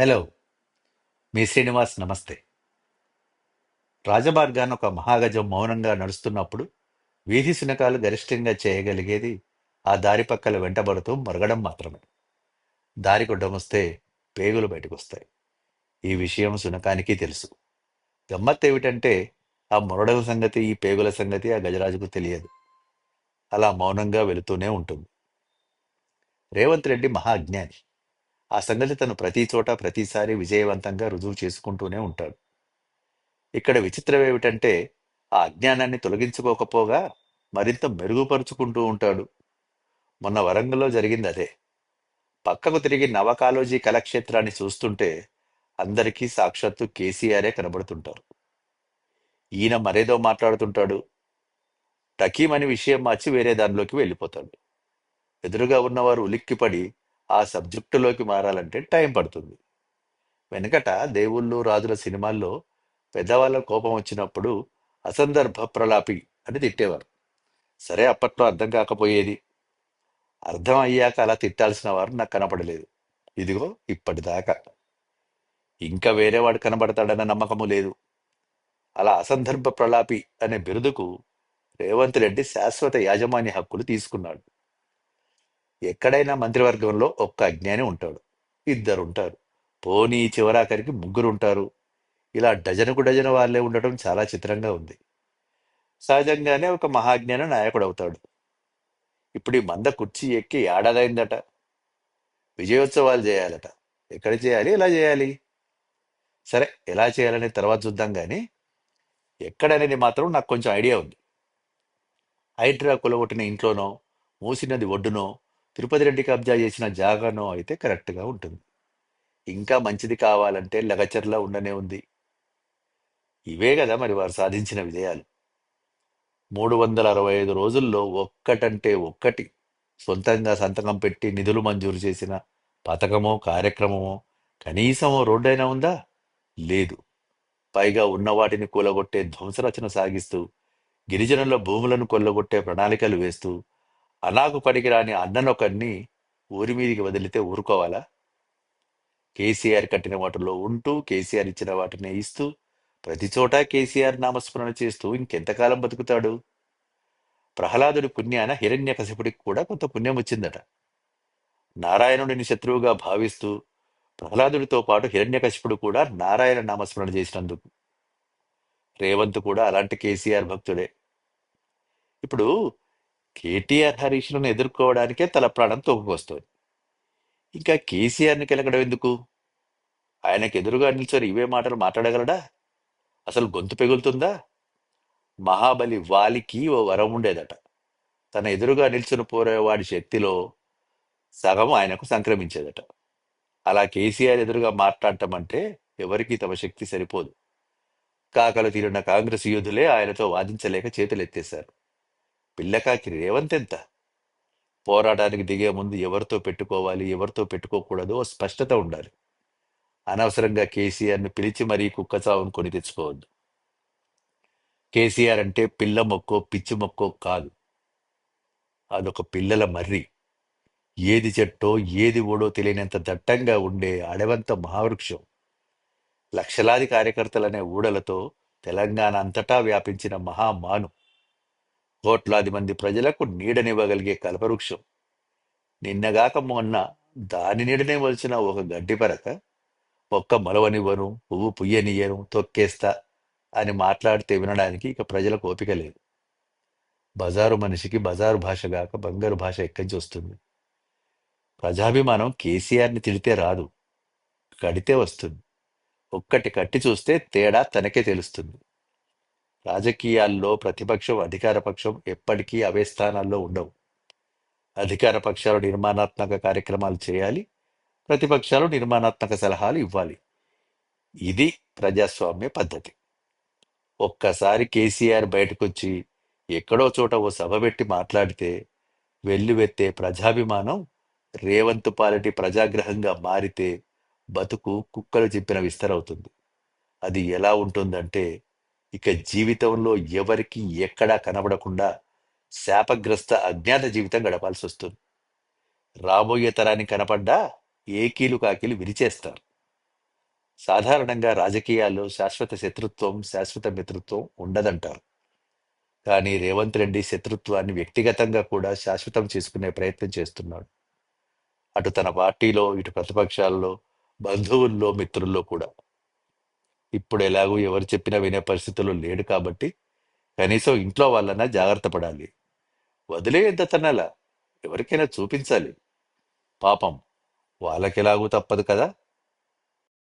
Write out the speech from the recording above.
Hello మీ శ్రీనివాస్ నమస్తే. రాజమార్గాన ఒక మహాగజం మౌనంగా నడుస్తున్నప్పుడు వీధి శునకాలు గరిష్టంగా చేయగలిగేది ఆ దారి పక్కల వెంటబడుతూ మరగడం మాత్రమే. దారి గుడ్డమొస్తే పేగులు బయటకొస్తాయి. ఈ విషయం శునకానికి తెలుసు. గమ్మత్ ఏమిటంటే ఆ మురడల సంగతి ఈ పేగుల సంగతి ఆ గజరాజుకు తెలియదు. అలా మౌనంగా వెళుతూనే ఉంటుంది. రేవంత్ రెడ్డి మహా అజ్ఞాని ఆ సంగతి తను ప్రతి చోట ప్రతిసారి విజయవంతంగా రుజువు చేసుకుంటూనే ఉంటాడు. ఇక్కడ విచిత్రం ఏమిటంటే ఆ అజ్ఞానాన్ని తొలగించుకోకపోగా మరింత మెరుగుపరుచుకుంటూ ఉంటాడు. మొన్న వరంగల్లో జరిగింది అదే. పక్కకు తిరిగి నవకాలోజీ కళాక్షేత్రాన్ని చూస్తుంటే అందరికీ సాక్షాత్తు కేసీఆరే కనబడుతుంటారు. ఈయన మరేదో మాట్లాడుతుంటాడు. టకీమని విషయం మార్చి వేరే దానిలోకి వెళ్ళిపోతాడు. ఎదురుగా ఉన్నవారు ఉలిక్కిపడి ఆ సబ్జెక్టులోకి మారాలంటే టైం పడుతుంది. వెనకట దేవుళ్ళు రాజుల సినిమాల్లో పెద్దవాళ్ళ కోపం వచ్చినప్పుడు అసందర్భ ప్రలాపి అని తిట్టేవారు. సరే అప్పట్లో అర్థం కాకపోయేది. అర్థం అయ్యాక అలా తిట్టాల్సిన వారు నాకు కనపడలేదు. ఇదిగో ఇప్పటిదాకా. ఇంకా వేరేవాడు కనబడతాడన్న నమ్మకము లేదు. అలా అసందర్భ ప్రలాపి అనే బిరుదుకు రేవంత్ రెడ్డి శాశ్వత యాజమాన్య హక్కులు తీసుకున్నాడు. ఎక్కడైనా మంత్రివర్గంలో ఒక్క అజ్ఞాని ఉంటాడు. ఇద్దరు ఉంటారు పోనీ చివరాఖరికి ముగ్గురు ఉంటారు ఇలా డజనుకు డజను వాళ్ళే ఉండటం చాలా చిత్రంగా ఉంది. సహజంగానే ఒక మహాజ్ఞాని నాయకుడు అవుతాడు ఇప్పుడు ఈ మంద కుర్చీ ఎక్కి ఏడాదైందట విజయోత్సవాలు చేయాలట. ఎక్కడ చేయాలి? ఎలా చేయాలి? సరే ఎలా చేయాలనే తర్వాత చూద్దాం కానీ ఎక్కడనేది మాత్రం నాకు కొంచెం ఐడియా ఉంది. హైడ్రా కొలగొట్టిన ఇంట్లోనో మూసినది ఒడ్డునో తిరుపతి రెడ్డి కబ్జా చేసిన జాగానో అయితే కరెక్ట్గా ఉంటుంది. ఇంకా మంచిది కావాలంటే లగచర్లా ఉండనే ఉంది. ఇవే కదా మరి వారు సాధించిన విజయాలు. మూడు వందల అరవై ఐదు రోజుల్లో ఒక్కటంటే ఒక్కటి సొంతంగా సంతకం పెట్టి నిధులు మంజూరు చేసిన పథకమో కార్యక్రమమో కనీసం రోడ్డైనా ఉందా? లేదు. పైగా ఉన్న వాటిని కూలగొట్టే ధ్వంసరచన సాగిస్తూ గిరిజనుల భూములను కొల్లగొట్టే ప్రణాళికలు వేస్తూ అనాకు పనికిరాని అన్ననొకడిని ఊరి మీదికి వదిలితే ఊరుకోవాలా? కేసీఆర్ కట్టిన వాటిలో ఉంటూ కేసీఆర్ ఇచ్చిన వాటిని ఇస్తూ ప్రతి చోట కేసీఆర్ నామస్మరణ చేస్తూ ఇంకెంతకాలం బతుకుతాడు? ప్రహ్లాదుడి పుణ్యాన హిరణ్యకశిపుడికి కూడా కొంత పుణ్యం వచ్చిందట. నారాయణుడిని శత్రువుగా భావిస్తూ ప్రహ్లాదుడితో పాటు హిరణ్యకశిపుడు కూడా నారాయణ నామస్మరణ చేసినందుకు. రేవంత్ కూడా అలాంటి కేసీఆర్ భక్తుడే. ఇప్పుడు కేటీఆర్ హరీష్లను ఎదుర్కోవడానికే తల ప్రాణం తోపుకొస్తోంది. ఇంకా కేసీఆర్ని కెలకడం ఎందుకు? ఆయనకు ఎదురుగా నిల్చొని ఇవే మాటలు మాట్లాడగలడా? అసలు గొంతు పెగులుతుందా? మహాబలి వాలికి ఓ వరం ఉండేదట. తన ఎదురుగా నిల్చుని పోరేవాడి శక్తిలో సగం ఆయనకు సంక్రమించేదట. అలా కేసీఆర్ ఎదురుగా మాట్లాడటం అంటే ఎవరికీ తమ శక్తి సరిపోదు. కాకలు తీరిన కాంగ్రెస్ యోధులే ఆయనతో వాదించలేక చేతులెత్తేశారు. పిల్లకాకి రేవంత్ ఎంత పోరాటానికి దిగే ముందు ఎవరితో పెట్టుకోవాలి ఎవరితో పెట్టుకోకూడదో స్పష్టత ఉండాలి. అనవసరంగా కేసీఆర్ని పిలిచి మరీ కుక్కచావును కొని తెచ్చుకోవద్దు. కేసీఆర్ అంటే పిల్ల మొక్కో పిచ్చి మొక్కో కాదు. అదొక పిల్లల మర్రి. ఏది చెట్టో ఏది ఓడో తెలియనంత దట్టంగా ఉండే అడవంత మహావృక్షం. లక్షలాది కార్యకర్తలనే ఊడలతో తెలంగాణ అంతటా వ్యాపించిన మహామాను. కోట్లాది మంది ప్రజలకు నీడనివ్వగలిగే కల్పవృక్షం. నిన్నగాక మొన్న దాని నీడనే వలసిన ఒక గడ్డి పరక. ఒక్క మొలవనివ్వను పువ్వు పుయ్యనియ్యను తొక్కేస్తా అని మాట్లాడితే వినడానికి ఇక ప్రజలకు ఓపిక లేదు. బజారు మనిషికి బజారు భాష గాక బంగారు భాష ఎక్కడి వస్తుంది? ప్రజాభిమానం కేసీఆర్ని తిడితే రాదు కడితే వస్తుంది. ఒక్కటి కట్టి చూస్తే తేడా తనకే తెలుస్తుంది. రాజకీయాల్లో ప్రతిపక్షం అధికార పక్షం ఎప్పటికీ అవే స్థానాల్లో ఉండవు. అధికార పక్షాలు నిర్మాణాత్మక కార్యక్రమాలు చేయాలి. ప్రతిపక్షాలు నిర్మాణాత్మక సలహాలు ఇవ్వాలి. ఇది ప్రజాస్వామ్య పద్ధతి. ఒక్కసారి కేసీఆర్ బయటకొచ్చి ఎక్కడో చోట ఓ సభ పెట్టి మాట్లాడితే వెల్లువెత్తే ప్రజాభిమానం రేవంత్ పాలిటి ప్రజాగ్రహంగా మారితే బతుకు కుక్కలు చెప్పిన విస్తరవుతుంది. అది ఎలా ఉంటుందంటే ఇక జీవితంలో ఎవరికి ఎక్కడా కనబడకుండా శాపగ్రస్త అజ్ఞాత జీవితం గడపాల్సి వస్తుంది రాబోయే తరానికి కనపడ్డా ఏకీలు కాకీలు విరిచేస్తారు. సాధారణంగా రాజకీయాల్లో శాశ్వత శత్రుత్వం శాశ్వత మిత్రత్వం ఉండదంటారు. కానీ రేవంత్ రెడ్డి శత్రుత్వాన్ని వ్యక్తిగతంగా కూడా శాశ్వతం చేసుకునే ప్రయత్నం చేస్తున్నాడు. అటు తన పార్టీలో ఇటు ప్రతిపక్షాల్లో బంధువుల్లో మిత్రుల్లో కూడా. ఇప్పుడు ఎలాగూ ఎవరు చెప్పినా వినే పరిస్థితుల్లో లేడు కాబట్టి కనీసం ఇంట్లో వాళ్ళన్నా జాగ్రత్త పడాలి. వదిలేయద్ద తనాల. ఎవరికైనా చూపించాలి. పాపం. వాళ్ళకెలాగూ తప్పదు కదా.